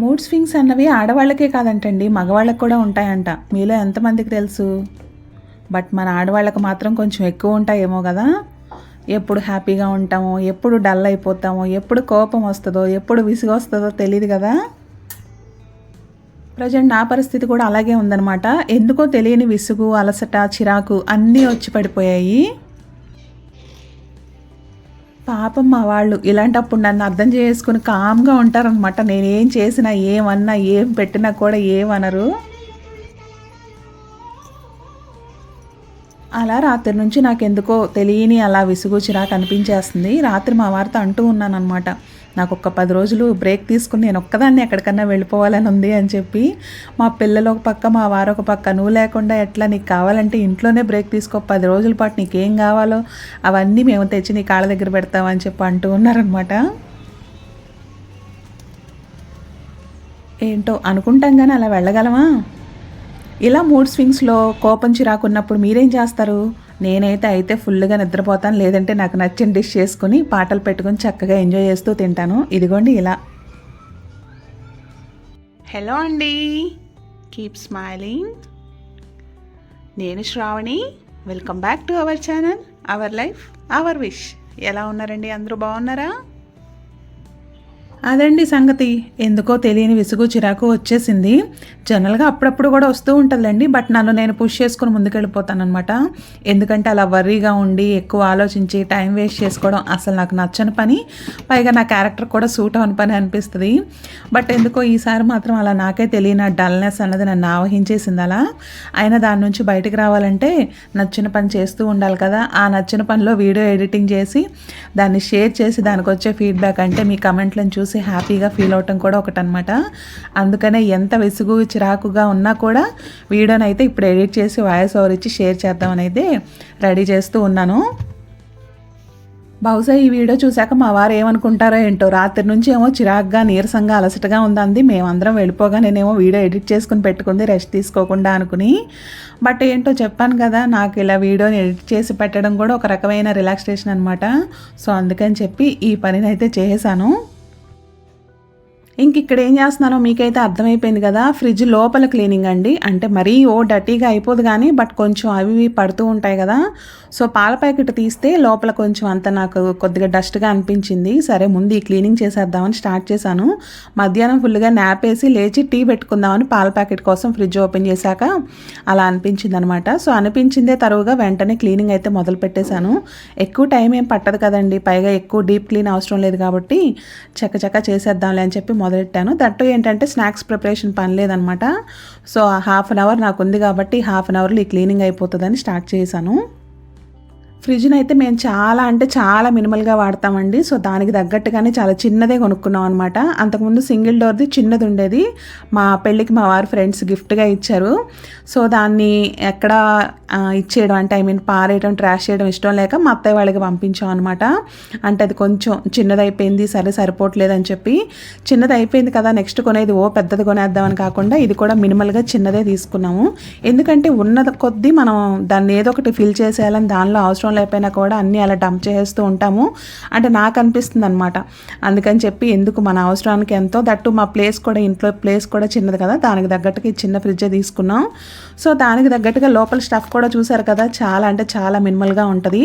Mood swings అన్నవి ఆడవాళ్ళకే కాదంటండి మగవాళ్ళకి కూడా ఉంటాయంట. మీలో ఎంతమందికి తెలుసు? బట్ మన ఆడవాళ్ళకు మాత్రం కొంచెం ఎక్కువ ఉంటాయేమో కదా? ఎప్పుడు హ్యాపీగా ఉంటామో ఎప్పుడు డల్ అయిపోతామో ఎప్పుడు కోపం వస్తుందో ఎప్పుడు విసుగు వస్తుందో తెలియదు కదా? ప్రజెంట్ నా పరిస్థితి కూడా అలాగే ఉందన్నమాట. ఎందుకో తెలియని విసుగు అలసట చిరాకు అన్నీ వచ్చి పడిపోయాయి. పాపం మా వాళ్ళు ఇలాంటప్పుడు నన్ను అర్థం చేసుకుని కామ్గా ఉంటారనమాట నేను ఏం చేసినా ఏమన్నా ఏం పెట్టినా కూడా ఏమనరు. అలా రాత్రి నుంచి నాకు ఎందుకో తెలియని అలా విసుగు చిరాకు అనిపించేస్తుంది. రాత్రి మా వారితో అంటూ ఉన్నానమాట నాకు ఒక పది రోజులు బ్రేక్ తీసుకుని నేను ఒక్కదాన్ని ఎక్కడికన్నా వెళ్ళిపోవాలని ఉంది అని చెప్పి మా పిల్లలు ఒక పక్క మా వారు ఒక పక్క నువ్వు లేకుండా ఎట్లా నీకు కావాలంటే ఇంట్లోనే బ్రేక్ తీసుకో పది రోజుల పాటు నీకేం కావాలో అవన్నీ మేము తెచ్చి నీ కాళ్ళ దగ్గర పెడతామని చెప్పి అంటూ ఉన్నారనమాట ఏంటో అనుకుంటాం కానీ అలా వెళ్ళగలమా? ఇలా మూడ్ స్వింగ్స్లో కోపం చిరాకున్నప్పుడు మీరేం చేస్తారు? నేనైతే అయితే ఫుల్గా నిద్రపోతాను. లేదంటే నాకు నచ్చిన డిష్ చేసుకుని పాటలు పెట్టుకుని చక్కగా ఎంజాయ్ చేస్తూ తింటాను. ఇదిగోండి ఇలా. హలో అండి. కీప్ స్మైలింగ్ నేను Sravani. Welcome back to our channel our life our wish ఎలా ఉన్నారండి? అందరూ బాగున్నారా? అదండి సంగతి. ఎందుకో తెలియని విసుగు చిరాకు వచ్చేసింది. జనరల్గా అప్పుడప్పుడు కూడా వస్తూ ఉంటుందండి బట్ నన్ను నేను పుష్ చేసుకుని ముందుకెళ్ళిపోతానమాట అనమాట ఎందుకంటే అలా వర్రీగా ఉండి ఎక్కువ ఆలోచించి టైం వేస్ట్ చేసుకోవడం అసలు నాకు నచ్చని పని. పైగా నా క్యారెక్టర్ కూడా సూట్ అవని పని అనిపిస్తుంది. బట్ ఎందుకో ఈసారి మాత్రం అలా నాకే తెలియని డల్నెస్ అన్నది నన్ను ఆవహించేసింది అలా. అయినా దాని నుంచి బయటకు రావాలంటే నచ్చిన పని చేస్తూ ఉండాలి కదా. ఆ నచ్చిన పనిలో వీడియో ఎడిటింగ్ చేసి దాన్ని షేర్ చేసి దానికి వచ్చే ఫీడ్బ్యాక్ అంటే మీ కమెంట్లను చూసి హ్యాపీగా ఫీల్ అవటం కూడా ఒకటనమాట అందుకనే ఎంత విసుగు చిరాకుగా ఉన్నా కూడా వీడియోని అయితే ఇప్పుడు ఎడిట్ చేసి వాయిస్ ఓవర్ ఇచ్చి షేర్ చేద్దామని అయితే రెడీ చేస్తూ ఉన్నాను. బహుశా ఈ వీడియో చూశాక మా వారు ఏమనుకుంటారో ఏంటో. రాత్రి నుంచి ఏమో చిరాగ్గా నీరసంగా అలసటగా ఉందంది. మేమందరం వెళ్ళిపోగా నేనేమో వీడియో ఎడిట్ చేసుకుని పెట్టుకుంది రెస్ట్ తీసుకోకుండా అనుకుని. బట్ ఏంటో చెప్పాను కదా నాకు ఇలా వీడియోని ఎడిట్ చేసి పెట్టడం కూడా ఒక రకమైన రిలాక్సేషన్ అనమాట సో అందుకని చెప్పి ఈ పనినైతే చేశాను ఇంక ఇక్కడ ఏం చేస్తున్నానో మీకైతే అర్థమైపోయింది కదా ఫ్రిడ్జ్ లోపల క్లీనింగ్ అండి. అంటే మరీ ఓ డర్టీగా అయిపోదు కానీ బట్ కొంచెం అవి ఇవి పడుతూ ఉంటాయి కదా. సో పాల ప్యాకెట్ తీస్తే లోపల కొంచెం అంత నాకు కొద్దిగా డస్ట్గా అనిపించింది. సరే ముందు ఈ క్లీనింగ్ చేసేద్దామని స్టార్ట్ చేశాను. మధ్యాహ్నం ఫుల్గా నాపేసి లేచి టీ పెట్టుకుందామని పాల ప్యాకెట్ కోసం ఫ్రిడ్జ్ ఓపెన్ చేశాక అలా అనిపించింది అనమాట సో అనిపించిందే తరువుగా వెంటనే క్లీనింగ్ అయితే మొదలు పెట్టేశాను. ఎక్కువ టైం ఏం పట్టదు కదండి. పైగా ఎక్కువ డీప్ క్లీన్ అవసరం లేదు కాబట్టి చక్కచక్క చేసేద్దాంలే అని చెప్పి మొదలెట్టాను. దట్టు ఏంటంటే స్నాక్స్ ప్రిపరేషన్ పని లేదనమాట. సో హాఫ్ అన్ అవర్ నాకు ఉంది కాబట్టి హాఫ్ అన్ అవర్లో ఈ క్లీనింగ్ అయిపోతుందని స్టార్ట్ చేశాను. ఫ్రిడ్జ్ని అయితే మేము చాలా అంటే చాలా మినిమల్గా వాడతామండి. సో దానికి తగ్గట్టుగానే చాలా చిన్నదే కొనుక్కున్నాం అనమాట అంతకుముందు సింగిల్ డోర్ది చిన్నది ఉండేది మా పెళ్ళికి మా వారి ఫ్రెండ్స్ గిఫ్ట్గా ఇచ్చారు. సో దాన్ని ఎక్కడ ఇచ్చేయడం అంటే ఐ మీన్ పారేయడం ట్రాష్ చేయడం ఇష్టం లేక మా అత్తయ్య వాళ్ళకి పంపించాం అనమాట అంటే అది కొంచెం చిన్నది అయిపోయింది సరే సరిపోవట్లేదని చెప్పి. చిన్నది అయిపోయింది కదా నెక్స్ట్ కొనేది ఓ పెద్దది కొనేద్దామని కాకుండా ఇది కూడా మినిమల్గా చిన్నదే తీసుకున్నాము. ఎందుకంటే ఉన్నది కొద్దీ మనం దాన్ని ఏదో ఒకటి ఫిల్ చేసేయాలని దానిలో అవసరం లేకపోయినా కూడా అన్నీ అలా డంప్ చేస్తూ ఉంటాము. అంటే నాకు అనిపిస్తుంది అనమాట అందుకని చెప్పి ఎందుకు మన అవసరానికి ఎంతో దట్టు మా ప్లేస్ కూడా ఇంట్లో ప్లేస్ కూడా చిన్నది కదా దానికి తగ్గట్టుగా ఈ చిన్న ఫ్రిడ్జ్ తీసుకున్నాం. సో దానికి తగ్గట్టుగా లోపల స్టఫ్ కూడా చూసారు కదా చాలా అంటే చాలా మినిమల్గా ఉంటుంది.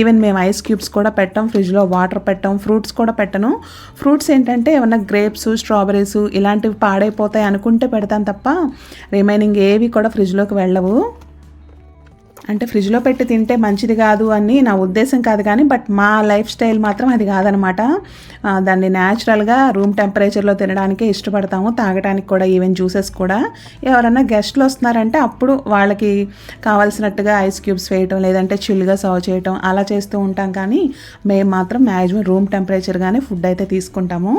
ఈవెన్ మేము ఐస్ క్యూబ్స్ కూడా పెట్టాం ఫ్రిడ్జ్లో వాటర్ పెట్టాం ఫ్రూట్స్ కూడా పెట్టను. ఫ్రూట్స్ ఏంటంటే ఏమన్నా గ్రేప్స్ స్ట్రాబెరీస్ ఇలాంటివి పాడైపోతాయి అనుకుంటే పెడతాను తప్ప రిమైనింగ్ ఏవి కూడా ఫ్రిడ్జ్లోకి వెళ్ళవు. అంటే ఫ్రిడ్జ్లో పెట్టి తింటే మంచిది కాదు అని నా ఉద్దేశం కాదు కానీ బట్ మా లైఫ్ స్టైల్ మాత్రం అది కాదనమాట. దాన్ని న్యాచురల్గా రూమ్ టెంపరేచర్లో తినడానికే ఇష్టపడతాము తాగడానికి కూడా ఈవెన్ జ్యూసెస్ కూడా. ఎవరన్నా గెస్ట్లు వస్తున్నారంటే అప్పుడు వాళ్ళకి కావాల్సినట్టుగా ఐస్ క్యూబ్స్ వేయటం లేదంటే చిల్గా సర్వ్ చేయటం అలా చేస్తూ ఉంటాం కానీ మేము మాత్రం మ్యాక్సిమం రూమ్ టెంపరేచర్గానే ఫుడ్ అయితే తీసుకుంటాము.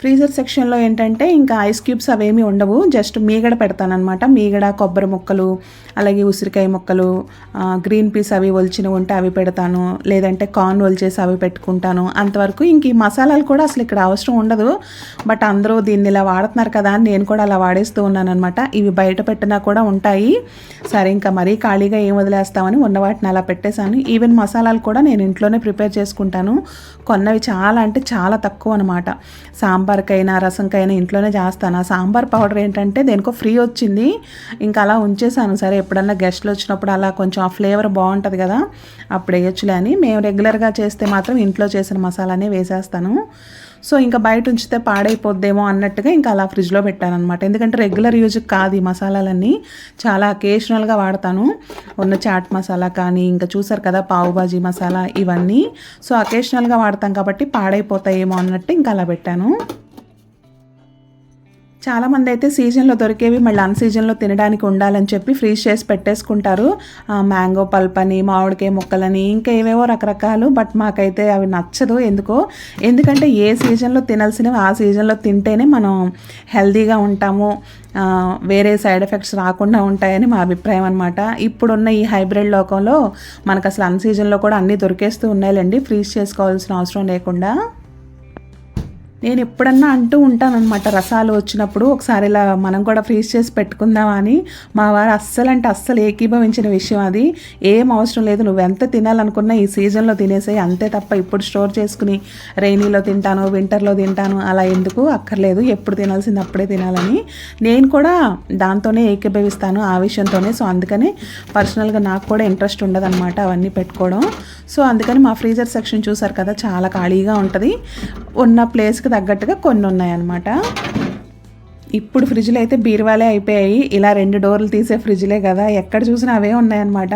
ఫ్రీజర్ సెక్షన్లో ఏంటంటే ఇంకా ఐస్ క్యూబ్స్ అవేమీ ఉండవు. జస్ట్ మీగడ పెడతానమాట మీగడ కొబ్బరి ముక్కలు అలాగే ఉసిరికాయ ముక్కలు గ్రీన్ పీస్ అవి ఒలిచినవి ఉంటే అవి పెడతాను. లేదంటే కార్న్ ఒలిచేసి అవి పెట్టుకుంటాను. అంతవరకు ఇంక ఈ మసాలాలు కూడా అసలు ఇక్కడ అవసరం ఉండదు. బట్ అందరూ దీన్ని ఇలా వాడుతున్నారు కదా అని నేను కూడా అలా వాడేస్తూ ఉన్నాను అనమాట ఇవి బయట పెట్టినా కూడా ఉంటాయి. సరే ఇంకా మరీ ఖాళీగా ఏం వదిలేస్తామని ఉన్న వాటిని అలా పెట్టేశాను. ఈవెన్ మసాలాలు కూడా నేను ఇంట్లోనే ప్రిపేర్ చేసుకుంటాను. కొన్నవి చాలా అంటే చాలా తక్కువ అనమాట సాంబార్ సాంబార్కైనా రసంకైనా ఇంట్లోనే చేస్తాను. ఆ సాంబార్ పౌడర్ ఏంటంటే దేనికో ఫ్రీ వచ్చింది. ఇంకా అలా ఉంచేసాను. సరే ఎప్పుడన్నా గెస్ట్లు వచ్చినప్పుడు అలా కొంచెం ఆ ఫ్లేవర్ బాగుంటుంది కదా అప్పుడు వేయచ్చులే అని. మేము రెగ్యులర్గా చేస్తే మాత్రం ఇంట్లో చేసిన మసాలానే వేసేస్తాను. సో ఇంకా బయట ఉంచితే పాడైపోద్దేమో అన్నట్టుగా ఇంకా అలా ఫ్రిడ్జ్లో పెట్టానమాట ఎందుకంటే రెగ్యులర్ యూజ్ కాదు ఈ మసాలాలన్నీ. చాలా అకేషనల్గా వాడతాను. ఉన్న చాట్ మసాలా కానీ ఇంకా చూసారు కదా పావు బాజీ మసాలా ఇవన్నీ. సో అకేషనల్గా వాడతాం కాబట్టి పాడైపోతాయేమో అన్నట్టు ఇంకా అలా పెట్టాను. చాలామంది అయితే సీజన్లో దొరికేవి మళ్ళీ అన్ సీజన్లో తినడానికి ఉండాలని చెప్పి ఫ్రీజ్ చేసి పెట్టేసుకుంటారు. మ్యాంగో పల్ప్ అని మామిడికాయ ముక్కలని ఇంకా ఏవేవో రకరకాలు బట్ మాకైతే అవి నచ్చదు. ఎందుకో? ఎందుకంటే ఏ సీజన్లో తినాల్సినవి ఆ సీజన్లో తింటేనే మనం హెల్తీగా ఉంటాము. వేరే సైడ్ ఎఫెక్ట్స్ రాకుండా ఉంటాయని మా అభిప్రాయం అనమాట ఇప్పుడున్న ఈ హైబ్రిడ్ లోకంలో మనకు అసలు అన్ సీజన్లో కూడా అన్నీ దొరికేస్తూ ఉన్నాయండి ఫ్రీజ్ చేసుకోవాల్సిన అవసరం లేకుండా. నేను ఎప్పుడన్నా అంటూ ఉంటానన్నమాట రసాలు వచ్చినప్పుడు ఒకసారి ఇలా మనం కూడా ఫ్రీజ్ చేసి పెట్టుకుందామా అని. మా వారు అస్సలు అంటే అస్సలు ఏకీభవించిన విషయం అది. ఏం అవసరం లేదు నువ్వు ఎంత తినాలనుకున్నా ఈ సీజన్లో తినేసాయి అంతే తప్ప ఇప్పుడు స్టోర్ చేసుకుని రైనీలో తింటాను వింటర్లో తింటాను అలా ఎందుకు అక్కర్లేదు. ఎప్పుడు తినాల్సింది అప్పుడే తినాలని. నేను కూడా దాంతోనే ఏకీభవిస్తాను ఆ విషయంతోనే. సో అందుకని పర్సనల్గా నాకు కూడా ఇంట్రెస్ట్ ఉండదన్నమాట అవన్నీ పెట్టుకోవడం. సో అందుకని మా ఫ్రీజర్ సెక్షన్ చూసారు కదా చాలా ఖాళీగా ఉంటుంది. ఉన్న తగ్గట్టుగా కొన్ని ఉన్నాయన్నమాట ఇప్పుడు ఫ్రిడ్జ్లు అయితే బీరువాలే అయిపోయాయి. ఇలా రెండు డోర్లు తీసే ఫ్రిడ్జ్లే కదా. ఎక్కడ చూసినా అవే ఉన్నాయన్నమాట.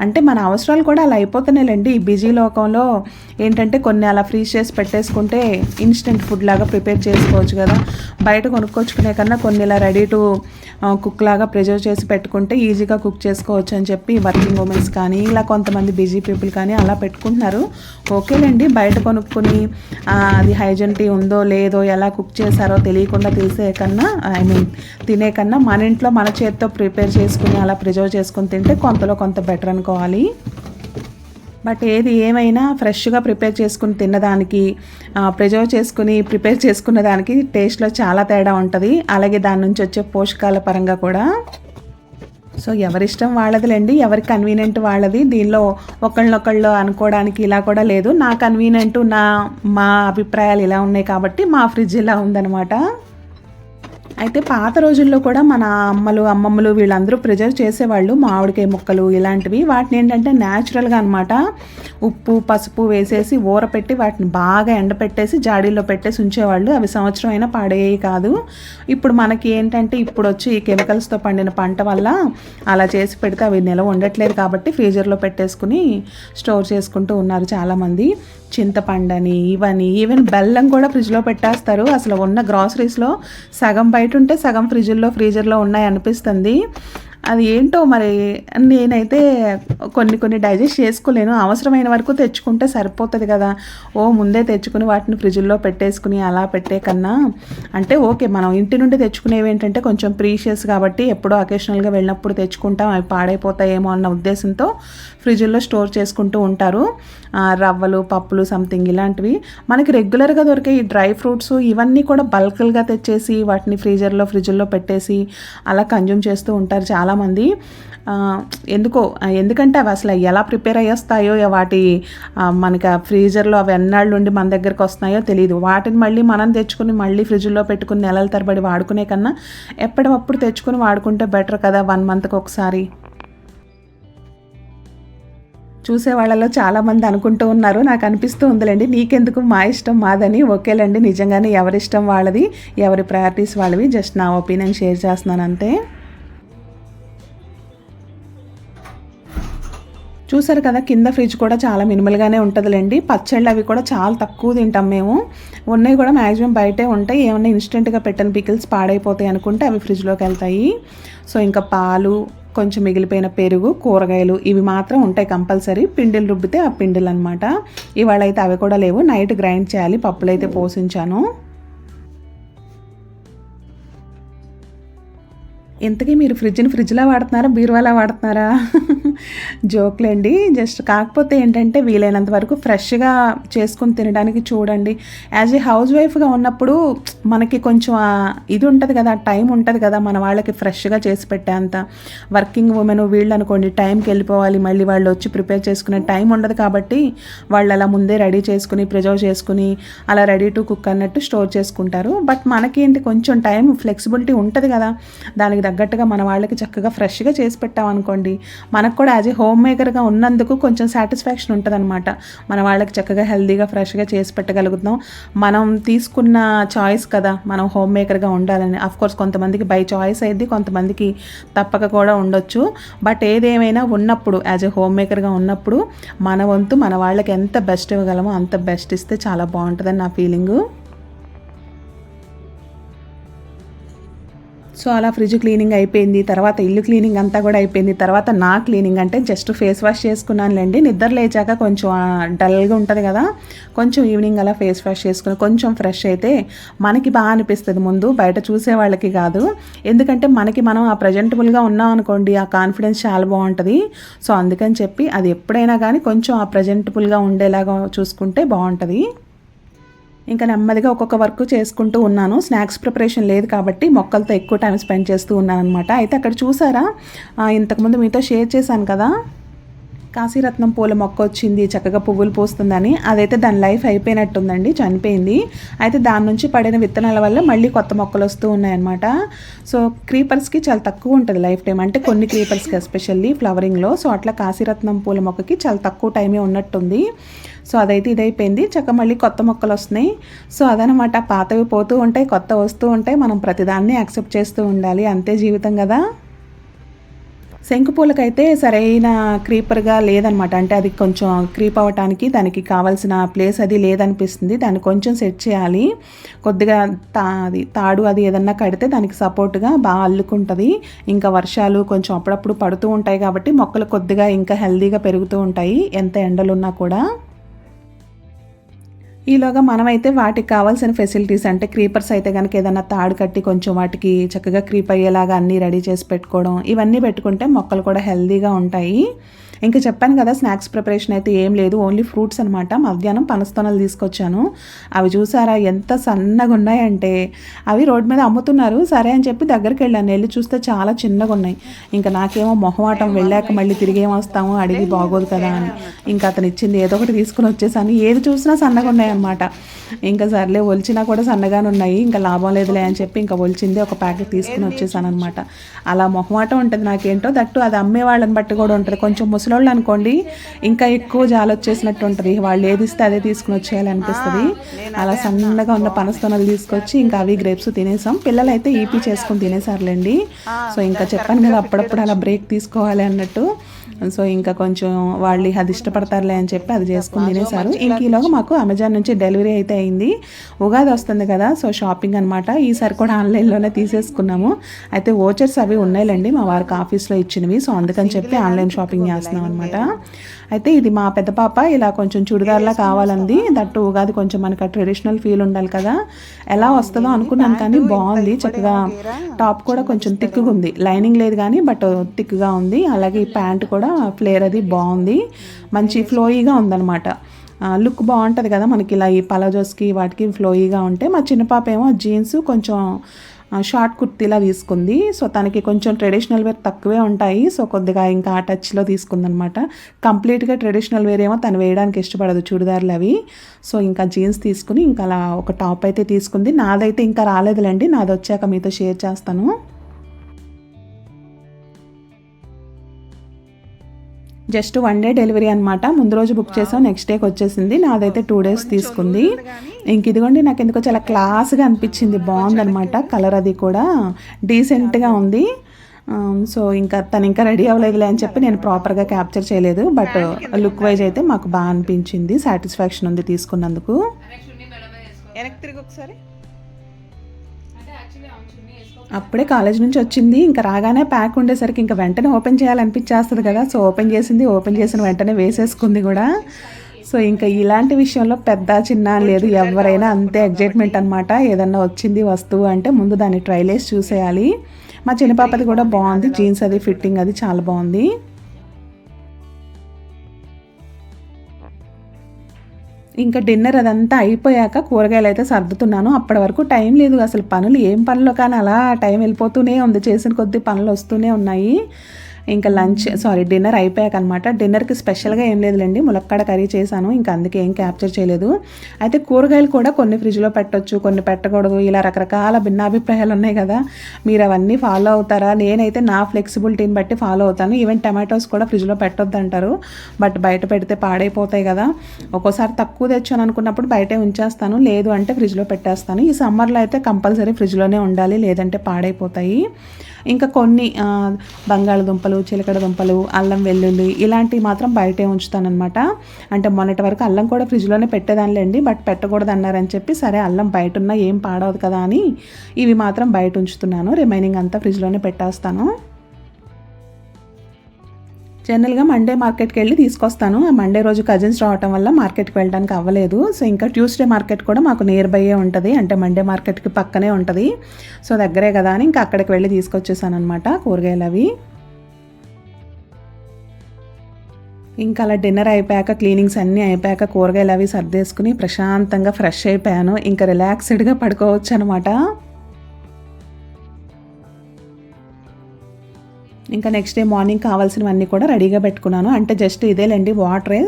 అంటే మన అవసరాలు కూడా అలా అయిపోతున్నాయిలేండి. ఈ బిజీ లోకంలో ఏంటంటే కొన్ని అలా ఫ్రీజ్ చేసి పెట్టేసుకుంటే ఇన్స్టెంట్ ఫుడ్ లాగా ప్రిపేర్ చేసుకోవచ్చు కదా. బయట కొనుక్కొచ్చుకునే కన్నా కొన్ని ఇలా రెడీ టు కుక్ లాగా ప్రిజర్వ్ చేసి పెట్టుకుంటే ఈజీగా కుక్ చేసుకోవచ్చు అని చెప్పి వర్కింగ్ ఉమెన్స్ కానీ ఇలా కొంతమంది బిజీ పీపుల్ కానీ అలా పెట్టుకుంటున్నారు. ఓకేలేండి. బయట కొనుక్కుని అది హైజెంటీ ఉందో లేదో ఎలా కుక్ చేశారో తెలియకుండా తెలిసే కన్నా ఐ మీన్ తినే కన్నా మన ఇంట్లో మన చేతితో ప్రిపేర్ చేసుకుని అలా ప్రిజర్వ్ చేసుకుని తింటే కొంతలో కొంత బెటర్ అనుకోవాలి. బట్ ఏది ఏమైనా ఫ్రెష్గా ప్రిపేర్ చేసుకుని తిన్నదానికి ప్రిజర్వ్ చేసుకుని ప్రిపేర్ చేసుకున్న దానికి టేస్ట్లో చాలా తేడా ఉంటుంది. అలాగే దాని నుంచి వచ్చే పోషకాల పరంగా కూడా. సో ఎవరిష్టం వాళ్ళదిలేండి ఎవరి కన్వీనియంట్ వాళ్ళది. దీనిలో ఒకళ్ళనొకళ్ళు అనుకోవడానికి ఇలా కూడా లేదు. నా కన్వీనియంట్ నా మా అభిప్రాయాలు ఇలా ఉన్నాయి కాబట్టి మా ఫ్రిడ్జ్ ఇలా ఉందన్నమాట. అయితే పాత రోజుల్లో కూడా మన అమ్మలు అమ్మమ్మలు వీళ్ళందరూ ప్రిజర్వ్ చేసేవాళ్ళు మామిడికాయ ముక్కలు ఇలాంటివి. వాటిని ఏంటంటే న్యాచురల్గా అనమాట ఉప్పు పసుపు వేసేసి ఊరపెట్టి వాటిని బాగా ఎండపెట్టేసి జాడీలో పెట్టేసి ఉంచేవాళ్ళు. అవి సంవత్సరం అయినా పాడేవి కాదు. ఇప్పుడు మనకి ఏంటంటే ఇప్పుడు వచ్చి ఈ కెమికల్స్తో పండిన పంట వల్ల అలా చేసి పెడితే అవి నిలవ ఉండట్లేదు కాబట్టి ఫ్రీజర్లో పెట్టేసుకుని స్టోర్ చేసుకుంటూ ఉన్నారు చాలామంది. చింతపండని ఇవని ఈవెన్ బెల్లం కూడా ఫ్రిడ్జ్లో పెట్టేస్తారు. అసలు ఉన్న గ్రాసరీస్లో సగం బయట ఉంటే సగం ఫ్రిడ్జ్లో ఫ్రీజర్లో ఉన్నాయి అనిపిస్తుంది అది ఏంటో మరి నేనైతే కొన్ని కొన్ని డైజెస్ట్ చేసుకోలేను. అవసరమైన వరకు తెచ్చుకుంటే సరిపోతుంది కదా. ఓ ముందే తెచ్చుకుని వాటిని ఫ్రిడ్జ్లో పెట్టేసుకుని అలా పెట్టే కన్నా అంటే ఓకే మనం ఇంటి నుండి తెచ్చుకునేవి ఏంటంటే కొంచెం ప్రీషియస్ కాబట్టి ఎప్పుడో అకేషనల్గా వెళ్ళినప్పుడు తెచ్చుకుంటాం. అవి పాడైపోతాయేమో అన్న ఉద్దేశంతో ఫ్రిడ్జ్లో స్టోర్ చేసుకుంటూ ఉంటారు. రవ్వలు పప్పులు సంథింగ్ ఇలాంటివి. మనకి రెగ్యులర్గా దొరికే ఈ డ్రై ఫ్రూట్స్ ఇవన్నీ కూడా బల్క్గా తెచ్చేసి వాటిని ఫ్రీజర్లో ఫ్రిడ్జ్లో పెట్టేసి అలా కన్జ్యూమ్ చేస్తూ ఉంటారు. చాలా చాలామంది ఎందుకో ఎందుకంటే అవి అసలు ఎలా ప్రిపేర్ అయ్యేస్తాయో వాటి మనకి ఆ ఫ్రీజర్లో అవి ఎన్నాళ్ళు ఉండి మన దగ్గరకు వస్తున్నాయో తెలియదు వాటిని మళ్ళీ మనం తెచ్చుకుని మళ్ళీ ఫ్రిడ్జ్లో పెట్టుకుని నెలల తరబడి వాడుకునే కన్నా ఎప్పటికప్పుడు తెచ్చుకుని వాడుకుంటే బెటర్ కదా వన్ మంత్కి ఒకసారి. చూసే వాళ్ళలో చాలామంది అనుకుంటూ ఉన్నారు. నాకు అనిపిస్తూ ఉందిలేండి నీకెందుకు మా ఇష్టం మాదని? ఓకేలండి నిజంగానే ఎవరిష్టం వాళ్ళది ఎవరి ప్రయారిటీస్ వాళ్ళవి జస్ట్ నా ఒపీనియన్ షేర్ చేస్తున్నాను అంతే. చూసారు కదా కింద ఫ్రిడ్జ్ కూడా చాలా మినిమల్గానే ఉంటుందిలేండి. పచ్చళ్ళు అవి కూడా చాలా తక్కువ తింటాం మేము. ఉన్నాయి కూడా మ్యాక్సిమం బయటే ఉంటాయి. ఏమన్నా ఇన్స్టెంట్గా పెట్టిన పికిల్స్ పాడైపోతాయి అనుకుంటే అవి ఫ్రిడ్జ్లోకి వెళ్తాయి. సో ఇంకా పాలు కొంచెం మిగిలిపోయిన పెరుగు కూరగాయలు ఇవి మాత్రం ఉంటాయి కంపల్సరీ. పిండిలు రుబ్బితే ఆ పిండిలు అనమాట ఇవాళ అయితే అవి కూడా లేవు. నైట్ గ్రైండ్ చేయాలి. పప్పులు అయితే పోషించాను ఇంతకీ మీరు ఫ్రిడ్జ్ని ఫ్రిడ్జ్లో వాడుతున్నారా బీరువాలా వాడుతున్నారా? జోక్లేండి. జస్ట్ కాకపోతే ఏంటంటే వీలైనంత వరకు ఫ్రెష్గా చేసుకుని తినడానికి చూడండి. యాజ్ ఏ హౌస్ వైఫ్గా ఉన్నప్పుడు మనకి కొంచెం ఇది ఉంటుంది కదా టైం ఉంటుంది కదా మన వాళ్ళకి ఫ్రెష్గా చేసి పెట్టేంత. వర్కింగ్ ఉమెన్ వీళ్ళు అనుకోండి టైంకి వెళ్ళిపోవాలి మళ్ళీ వాళ్ళు వచ్చి ప్రిపేర్ చేసుకునే టైం ఉండదు కాబట్టి వాళ్ళు అలా ముందే రెడీ చేసుకుని ప్రిజర్వ్ చేసుకుని అలా రెడీ టు కుక్ అన్నట్టు స్టోర్ చేసుకుంటారు. బట్ మనకేంటి కొంచెం టైం ఫ్లెక్సిబిలిటీ ఉంటుంది కదా దానికి తగ్గట్టుగా మన వాళ్ళకి చక్కగా ఫ్రెష్గా చేసి పెట్టామనుకోండి మనకు కూడా యాజ్ ఏ హోమ్ మేకర్గా ఉన్నందుకు కొంచెం సాటిస్ఫాక్షన్ ఉంటుంది అనమాట మన వాళ్ళకి చక్కగా హెల్తీగా ఫ్రెష్గా చేసి పెట్టగలుగుతాం మనం తీసుకున్న చాయిస్ కదా మనం హోమ్ మేకర్గా ఉండాలని. అఫ్ కోర్స్ కొంతమందికి బై చాయిస్ అయింది కొంతమందికి తప్పక కూడా ఉండొచ్చు. బట్ ఏదేమైనా ఉన్నప్పుడు యాజ్ ఏ హోమ్ మేకర్గా ఉన్నప్పుడు మన వంతు మన వాళ్ళకి ఎంత బెస్ట్ ఇవ్వగలమో అంత బెస్ట్ ఇస్తే చాలా బాగుంటుందని నా ఫీలింగు సో అలా ఫ్రిడ్జ్ క్లీనింగ్ అయిపోయింది తర్వాత ఇల్లు క్లీనింగ్ అంతా కూడా అయిపోయింది తర్వాత నా క్లీనింగ్ అంటే జస్ట్ ఫేస్ వాష్ చేసుకున్నానులేండి. నిద్ర లేచాక కొంచెం డల్గా ఉంటుంది కదా కొంచెం ఈవినింగ్ అలా ఫేస్ వాష్ చేసుకుని కొంచెం ఫ్రెష్ అయితే మనకి బాగా అనిపిస్తుంది ముందు బయట చూసే వాళ్ళకి కాదు. ఎందుకంటే మనకి మనం ఆ ప్రజెంటబుల్గా ఉన్నాం అనుకోండి ఆ కాన్ఫిడెన్స్ చాలా బాగుంటుంది. సో అందుకని చెప్పి అది ఎప్పుడైనా కానీ కొంచెం ఆ ప్రజెంటబుల్గా ఉండేలాగా చూసుకుంటే బాగుంటుంది. ఇంకా నెమ్మదిగా ఒక్కొక్క వర్క్ చేసుకుంటూ ఉన్నాను. స్నాక్స్ ప్రిపరేషన్ లేదు కాబట్టి మొక్కలతో ఎక్కువ టైం స్పెండ్ చేస్తూ ఉన్నాను అనమాట అయితే అక్కడ చూసారా? ఇంతకుముందు మీతో షేర్ చేశాను కదా? కాశీరత్నం పూల మొక్క వచ్చింది చక్కగా పువ్వులు పూస్తుందని అదైతే దాని లైఫ్ అయిపోయినట్టుందండి చనిపోయింది. అయితే దాని నుంచి పడిన విత్తనాల వల్ల మళ్ళీ కొత్త మొక్కలు వస్తూ ఉన్నాయన్నమాట. సో క్రీపర్స్కి చాలా తక్కువ ఉంటుంది లైఫ్ టైం అంటే కొన్ని క్రీపర్స్కి ఎస్పెషల్లీ ఫ్లవరింగ్లో సో అట్లా కాశీరత్నం పూల మొక్కకి చాలా తక్కువ టైమే ఉన్నట్టుంది. సో అదైతే ఇదైపోయింది. చక్క మళ్ళీ కొత్త మొక్కలు వస్తున్నాయి. సో అదనమాట పాతవి పోతూ ఉంటాయి కొత్త వస్తూ ఉంటాయి. మనం ప్రతిదాన్ని యాక్సెప్ట్ చేస్తూ ఉండాలి. అంతే జీవితం కదా. శంకుపూలకైతే సరైన క్రీపర్గా లేదనమాట. అంటే అది కొంచెం క్రీప్ అవ్వటానికి దానికి కావాల్సిన ప్లేస్ అది లేదనిపిస్తుంది. దాన్ని కొంచెం సెట్ చేయాలి. కొద్దిగా తా అది తాడు అది ఏదన్నా కడితే దానికి సపోర్ట్గా బాగా అల్లుకుంటుంది. ఇంకా వర్షాలు కొంచెం అప్పుడప్పుడు పడుతూ ఉంటాయి కాబట్టి మొక్కలు కొద్దిగా ఇంకా హెల్దీగా పెరుగుతూ ఉంటాయి. ఎంత ఎండలున్నా కూడా. ఈలోగా మనమైతే వాటికి కావాల్సిన ఫెసిలిటీస్ అంటే క్రీపర్స్ అయితే కనుక ఏదైనా తాడు కట్టి కొంచెం వాటికి చక్కగా క్రీప్ అయ్యేలాగా అన్నీ రెడీ చేసి పెట్టుకోవడం ఇవన్నీ పెట్టుకుంటే మొక్కలు కూడా హెల్దీగా ఉంటాయి. ఇంకా చెప్పాను కదా స్నాక్స్ ప్రిపరేషన్ అయితే ఏం లేదు ఓన్లీ ఫ్రూట్స్ అనమాట మధ్యాహ్నం పనస్తోనలు తీసుకొచ్చాను. అవి చూసారా ఎంత సన్నగా ఉన్నాయంటే అవి రోడ్ మీద అమ్ముతున్నారు. సరే అని చెప్పి దగ్గరికి వెళ్ళాను. వెళ్ళి చూస్తే చాలా చిన్నగా ఉన్నాయి. ఇంకా నాకేమో మొహమాటం వెళ్ళాక మళ్ళీ తిరిగి ఏమొస్తాము అడిగి బాగోదు కదా అని. ఇంకా అతను ఇచ్చింది ఏదో ఒకటి తీసుకుని వచ్చేసాను. ఏది చూసినా సన్నగా ఉన్నాయి అనమాట ఇంకా సర్లే ఒలిచినా కూడా సన్నగానే ఉన్నాయి. ఇంకా లాభం లేదులే అని చెప్పి ఇంకా ఒలిచింది ఒక ప్యాకెట్ తీసుకుని వచ్చేసాను అనమాట అలా మొహమాటం ఉంటుంది నాకేంటో దట్టు అది అమ్మే వాళ్ళని బట్టి కూడా ఉంటుంది. కొంచెం ముసలోళ్ళు అనుకోండి ఇంకా ఎక్కువ జాలి వచ్చేసినట్టు ఉంటుంది వాళ్ళు ఏది ఇస్తే అదే తీసుకుని వచ్చేయాలి అనిపిస్తుంది అలా సన్నగా ఉన్న పనస్తోనలు తీసుకొచ్చి ఇంకా అవి గ్రేప్స్ తినేసాం. పిల్లలు అయితే ఈపీ చేసుకుని తినేసారులేండి. సో ఇంకా చెప్పాను కదా అప్పుడప్పుడు అలా బ్రేక్ తీసుకోవాలి అన్నట్టు. సో ఇంకా కొంచెం వాళ్ళు అది ఇష్టపడతారులే అని చెప్పి అది చేసుకుని తినేసారు ఇంక ఈలోగా మాకు అమెజాన్ నుంచి డెలివరీ అయితే అయింది. ఉగాది వస్తుంది కదా సో షాపింగ్ అనమాట ఈసారి కూడా ఆన్లైన్లోనే తీసేసుకున్నాము. అయితే ఓచర్స్ అవి ఉన్నాయిలేండి మా వారికి ఆఫీస్లో ఇచ్చినవి. సో అందుకని చెప్పి ఆన్లైన్ షాపింగ్ చేస్తున్నాం అనమాట అయితే ఇది మా పెద్ద పాప ఇలా కొంచెం చుడిదార్లా కావాలంది. దట్టు ఉగాది కొంచెం మనకు ట్రెడిషనల్ ఫీల్ ఉండాలి కదా. ఎలా వస్తుందో అనుకున్నాను కానీ బాగుంది. చక్కగా టాప్ కూడా కొంచెం తిక్కుగా ఉంది. లైనింగ్ లేదు కానీ బట్ తిక్గా ఉంది. అలాగే ఈ ప్యాంట్ కూడా ఫ్లేర్ అది బాగుంది. మంచి ఫ్లోయీగా ఉందన్నమాట. లుక్ బాగుంటుంది కదా మనకి ఇలా ఈ పలాజోస్కి వాటికి ఫ్లోయీగా ఉంటే. మా చిన్న పాప ఏమో జీన్స్ కొంచెం షార్ట్ కుర్తీలా తీసుకుంది. సో తనకి కొంచెం ట్రెడిషనల్ వేర్ తక్కువే ఉంటాయి. సో కొద్దిగా ఇంకా ఆ టచ్లో తీసుకుందనమాట కంప్లీట్గా ట్రెడిషనల్ వేర్ ఏమో తను వేయడానికి ఇష్టపడదు చూడిదార్లు అవి. సో ఇంకా జీన్స్ తీసుకుని ఇంకా అలా ఒక టాప్ అయితే తీసుకుంది. నాదైతే ఇంకా రాలేదులేండి. నాది వచ్చాక మీతో షేర్ చేస్తాను. జస్ట్ వన్ డే డెలివరీ అనమాట ముందు రోజు బుక్ చేసాం నెక్స్ట్ డేకి వచ్చేసింది. నాదైతే టూ డేస్ తీసుకుంది. ఇంక ఇదిగోండి నాకు ఎందుకో చాలా క్లాస్గా అనిపించింది. బాగుందనమాట కలర్ అది కూడా. డీసెంట్గా ఉంది. సో ఇంకా తను ఇంకా రెడీ అవ్వలేదులే అని చెప్పి నేను ప్రాపర్గా క్యాప్చర్ చేయలేదు. బట్ లుక్ వైజ్ అయితే మాకు బాగా అనిపించింది. సాటిస్ఫాక్షన్ ఉంది తీసుకున్నందుకు. వెనక్కి తిరిగి ఒకసారి. అప్పుడే కాలేజ్ నుంచి వచ్చింది. ఇంకా రాగానే ప్యాక్ ఉండేసరికి ఇంకా వెంటనే ఓపెన్ చేయాలనిపించేస్తుంది కదా. సో ఓపెన్ చేసింది. ఓపెన్ చేసిన వెంటనే వేసేసుకుంది కూడా. సో ఇంకా ఇలాంటి విషయంలో పెద్ద చిన్న లేదు. ఎవరైనా అంతే ఎగ్జైట్మెంట్ అనమాట ఏదన్నా వచ్చింది వస్తువు అంటే ముందు దాన్ని ట్రైల్ వేసి చూసేయాలి. మా చిన్న పాపది కూడా బాగుంది. జీన్స్ అది ఫిట్టింగ్ అది చాలా బాగుంది. ఇంకా డిన్నర్ అదంతా అయిపోయాక కూరగాయలు అయితే సర్దుతున్నాను. అప్పటి వరకు టైం లేదు అసలు పనులు ఏం పనులు కానీ అలా టైం వెళ్ళిపోతూనే ఉంది. చేసిన కొద్ది పనులు వస్తూనే ఉన్నాయి. ఇంకా లంచ్ సారీ డిన్నర్ అయిపోయాక అనమాట డిన్నర్కి స్పెషల్గా ఏం లేదులేండి. ములక్కాడ కర్రీ చేశాను. ఇంకా అందుకే ఏం క్యాప్చర్ చేయలేదు. అయితే కూరగాయలు కూడా కొన్ని ఫ్రిడ్జ్లో పెట్టొచ్చు కొన్ని పెట్టకూడదు. ఇలా రకరకాల భిన్నాభిప్రాయాలు ఉన్నాయి కదా. మీరు అవన్నీ ఫాలో అవుతారా? నేనైతే నా ఫ్లెక్సిబిలిటీని బట్టి ఫాలో అవుతాను. ఈవెన్ టమాటోస్ కూడా ఫ్రిడ్జ్లో పెట్టొద్దు అంటారు బట్ బయట పెడితే పాడైపోతాయి కదా. ఒక్కోసారి తక్కువ తెచ్చాను అనుకున్నప్పుడు బయటే ఉంచేస్తాను. లేదు అంటే ఫ్రిడ్జ్లో పెట్టేస్తాను. ఈ సమ్మర్లో అయితే కంపల్సరీ ఫ్రిడ్జ్లోనే ఉండాలి. లేదంటే పాడైపోతాయి. ఇంకా కొన్ని బంగాళదుంపలు చిలకడ దుంపలు అల్లం వెల్లుల్లి ఇలాంటివి మాత్రం బయటే ఉంచుతానమాట అంటే మొన్నటి వరకు అల్లం కూడా ఫ్రిడ్జ్లోనే పెట్టేదానిలేండి బట్ పెట్టకూడదు అన్నారని చెప్పి సరే అల్లం బయట ఉన్నా ఏం పాడవదు కదా అని ఇవి మాత్రం బయట ఉంచుతున్నాను. రిమైనింగ్ అంతా ఫ్రిడ్జ్లోనే పెట్టేస్తాను. జనరల్గా మండే మార్కెట్కి వెళ్ళి తీసుకొస్తాను. ఆ మండే రోజు కజిన్స్ రావటం వల్ల మార్కెట్కి వెళ్ళడానికి అవ్వలేదు. సో ఇంకా ట్యూస్డే మార్కెట్ కూడా మాకు నియర్ బైయే ఉంటుంది. అంటే మండే మార్కెట్కి పక్కనే ఉంటుంది. సో దగ్గరే కదా అని ఇంకా అక్కడికి వెళ్ళి తీసుకొచ్చేసాను అనమాట కూరగాయలు అవి. ఇంకా అలా డిన్నర్ అయిపోయాక క్లీనింగ్స్ అన్నీ అయిపోయాక కూరగాయలు అవి సర్దేసుకుని ప్రశాంతంగా ఫ్రెష్ అయిపోయాను. ఇంకా రిలాక్స్డ్గా పడుకోవచ్చు అనమాట ఇంకా నెక్స్ట్ డే మార్నింగ్ కావాల్సినవన్నీ కూడా రెడీగా పెట్టుకున్నాను. అంటే జస్ట్ ఇదేలేండి వాటరే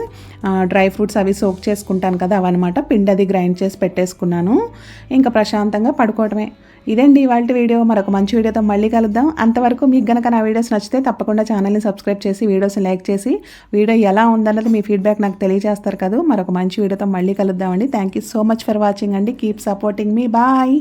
డ్రై ఫ్రూట్స్ అవి సోక్ చేసుకుంటాను కదా అవన్నమాట. పిండి అది గ్రైండ్ చేసి పెట్టేసుకున్నాను. ఇంకా ప్రశాంతంగా పడుకోవటమే. ఇదండి ఇవాళ వీడియో? మరొక మంచి వీడియోతో మళ్ళీ కలుద్దాం. అంతవరకు మీకు గనక నా వీడియోస్ నచ్చితే తప్పకుండా ఛానల్ని సబ్స్క్రైబ్ చేసి వీడియోస్ లైక్ చేసి వీడియో ఎలా ఉందన్నది మీ ఫీడ్బ్యాక్ నాకు తెలియజేస్తారు కదా. మరొక మంచి వీడియోతో మళ్ళీ కలుద్దామండి. Thank you so much for watching అండి. కీప్ సపోర్టింగ్ మీ బాయ్